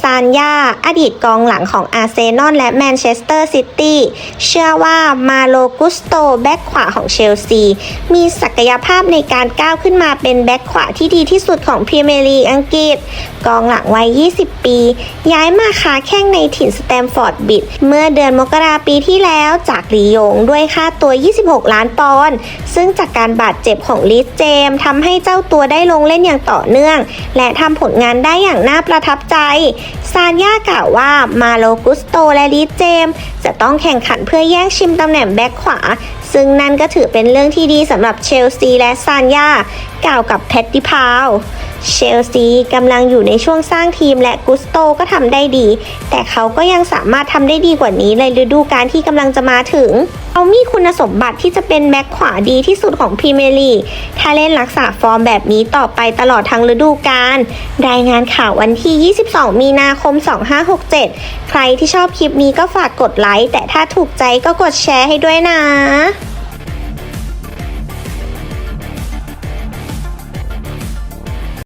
ซานยาอดีตกองหลังของอาร์เซนอลและแมนเชสเตอร์ซิตี้เชื่อว่ามาโลกุสโตแบ็กขวาของเชลซี มีศักยภาพในการก้าวขึ้นมาเป็นแบ็กขวาที่ดีที่สุดของพรีเมียร์ลีกอังกฤษ กองหลังวัย 20 ปี ย้ายมาค้าแข้งในถิ่นสแตมฟอร์ดบิดเมื่อเดือนมกราปีที่แล้วจากลียงด้วยค่าตัว 26 ล้านปอนด์ซึ่งจากการบาดเจ็บของลิสเจมทำให้เจ้าตัวได้ลงเล่นอย่างต่อเนื่อง และทำผลงานได้อย่างน่าประทับใจซานย่ากล่าวว่ามาโลกุสโตและลิเจม จะต้องแข่งขันเพื่อแย่งชิมตำแหน่งแบ็คขวา ซึ่งนั่นก็ถือเป็นเรื่องที่ดีสำหรับเชลซีและซานย่ากล่าวกับแพตติพาว เชลซีกำลังอยู่ในช่วงสร้างทีมและกุสโตก็ทำได้ดี แต่เขาก็ยังสามารถทำได้ดีกว่านี้ในฤดูกาลที่กำลังจะมาถึง เขามีคุณสมบัติที่จะเป็นแบ็คขวาดีที่สุดของพรีเมียร์ลีกถ้าเล่นรักษาฟอร์มแบบนี้ต่อไปตลอดทั้งฤดูกาลรายงานข่าววันที่ 22 มีนาคม 2567 ใครที่ชอบคลิปนี้ก็ฝากกดไลค์แต่ถ้าถูกใจก็กดแชร์ให้ด้วยนะ